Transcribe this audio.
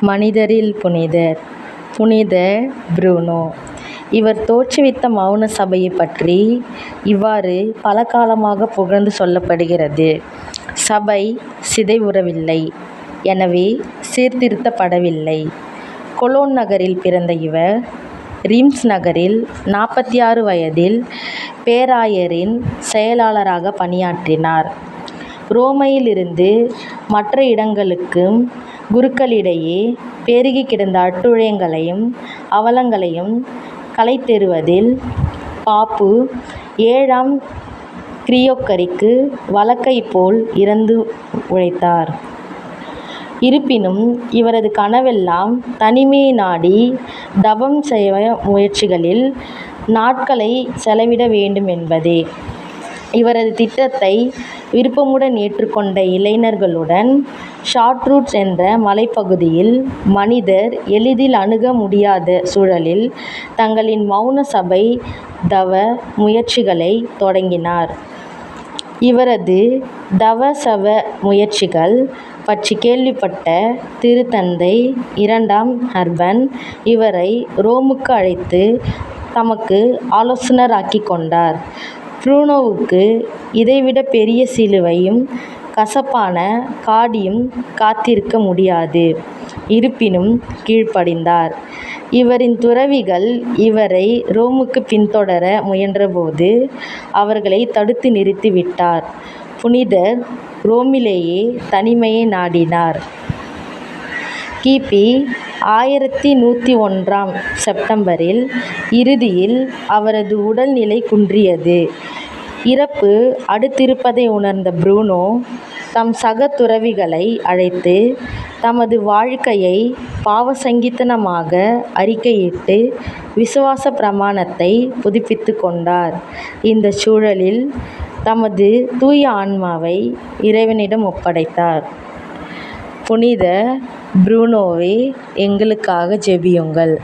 மனிதரில் புனிதர் புனித புரூனோ. இவர் தோற்றுவித்த மௌன சபையைப் பற்றி இவ்வாறு பல காலமாக புகழ்ந்து சொல்லப்படுகிறது. சபை சிதைவுறவில்லை எனவே சீர்திருத்தப்படவில்லை. கொலோன் நகரில் பிறந்த இவர் ரீம்ஸ் நகரில் நாற்பத்தி ஆறு வயதில் பேராயரின் செயலாளராக பணியாற்றினார். ரோமையிலிருந்து மற்ற இடங்களுக்கும் குருக்களிடையே பெருகி கிடந்த அட்டுழியங்களையும் அவலங்களையும் களைத்தெறிவதில் பாப்பு ஏழாம் கிரியோக்கரிக்கு வழக்கைப் போல் இறந்து உழைத்தார். இருப்பினும் இவரது கனவெல்லாம் தனிமையை நாடி தவம் செய்ய முயற்சிகளில் நாட்களைச் செலவிட வேண்டுமென்பதே. இவரது திட்டத்தை விருப்பமுடன் ஏற்றுக்கொண்ட இளைஞர்களுடன் ஷாட்ரூட்ஸ் என்ற மலைப்பகுதியில் மனிதர் எளிதில் அணுக முடியாத சூழலில் தங்களின் மௌன சபை தவ முயற்சிகளைத் தொடங்கினார். இவரது தவசவ முயற்சிகள் பற்றி கேள்விப்பட்ட திருத்தந்தை இரண்டாம் அர்பன் இவரை ரோமுக்கு அழைத்து தமக்கு ஆலோசனராக்கி கொண்டார். ப்ரூனோவுக்கு இதைவிட பெரிய சிலுவையும் கசப்பான காடியும் காத்திருக்க முடியாது. இருப்பினும் கீழ்ப்படிந்தார். இவரின் துறவிகள் இவரை ரோமுக்கு பின்தொடர முயன்றபோது அவர்களை தடுத்து நிறுத்திவிட்டார் புனிதர் ரோமிலேயே தனிமையை நாடினார். கிபி ஆயிரத்தி நூற்றி ஒன்றாம் செப்டம்பரில் இறுதியில் அவரது உடல்நிலை குன்றியது. இறப்பு அடுத்திருப்பதை உணர்ந்த புரூனோ தம் சக துறவிகளை அழைத்து தமது வாழ்க்கையை பாவசங்கித்தனமாக அறிக்கையிட்டு விசுவாசப் பிரமாணத்தை புதுப்பித்து கொண்டார். இந்த சூழலில் தமது தூய ஆன்மாவை இறைவனிடம் ஒப்படைத்தார். புனித ப்ரூனோவே எங்களுக்காக ஜெபியுங்கள்.